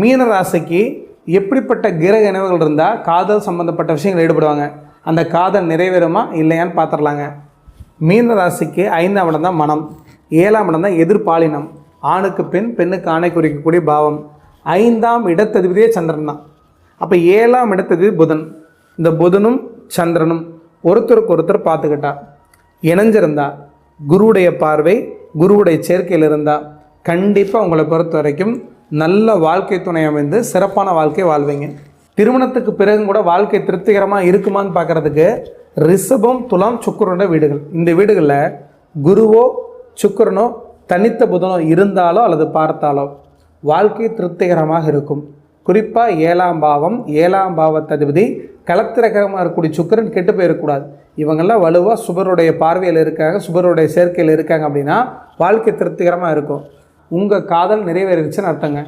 மீன ராசிக்கு எப்படிப்பட்ட கிரக நினைவுகள் இருந்தால் காதல் சம்பந்தப்பட்ட விஷயங்கள் ஈடுபடுவாங்க. அந்த காதல் நிறைவேறுமா இல்லையான்னு பார்த்துடலாங்க மீன ராசிக்கு ஐந்தாம் இடம் தான் மனம். ஏழாம் இடம் தான் எதிர்பாலினம். ஆணுக்கு பெண் பெண்ணுக்கு ஆணை குறிக்கக்கூடிய பாவம். ஐந்தாம் இடத்ததிபதியே சந்திரன் தான். அப்போ ஏழாம் இடத்ததிபதி புதன். இந்த புதனும் சந்திரனும் ஒருத்தருக்கு ஒருத்தர் பார்த்துக்கிட்டா. இணைஞ்சிருந்தா. குருவுடைய பார்வை குருவுடைய சேர்க்கையில் இருந்தால் கண்டிப்பாக உங்களை பொறுத்த வரைக்கும் நல்ல வாழ்க்கை துணை அமைந்து சிறப்பான வாழ்க்கை வாழ்வீங்க. திருமணத்துக்கு பிறகும் கூட வாழ்க்கை திருப்திகரமாக இருக்குமான்னு பார்க்குறதுக்கு ரிஷபம் துலாம் சுக்கிரனோட வீடுகள். இந்த வீடுகளில் குருவோ சுக்கிரனோ தனித்த புதனோ இருந்தாலோ அல்லது பார்த்தாலோ வாழ்க்கை திருப்திகரமாக இருக்கும். குறிப்பாக ஏழாம் பாவம் ஏழாம் பாவத்ததிபதி கலத்திரகரமாக இருக்கக்கூடிய சுக்கிரன் கெட்டு போயிடக்கூடாது இவங்கெல்லாம் வலுவாக சுபருடைய பார்வையில் இருக்காங்க சுபருடைய சேர்க்கையில் இருக்காங்க அப்படின்னா வாழ்க்கை திருப்திகரமாக இருக்கும். உங்கள் காதல் நிறைவேறிடுச்சுன்னு அர்த்தங்க.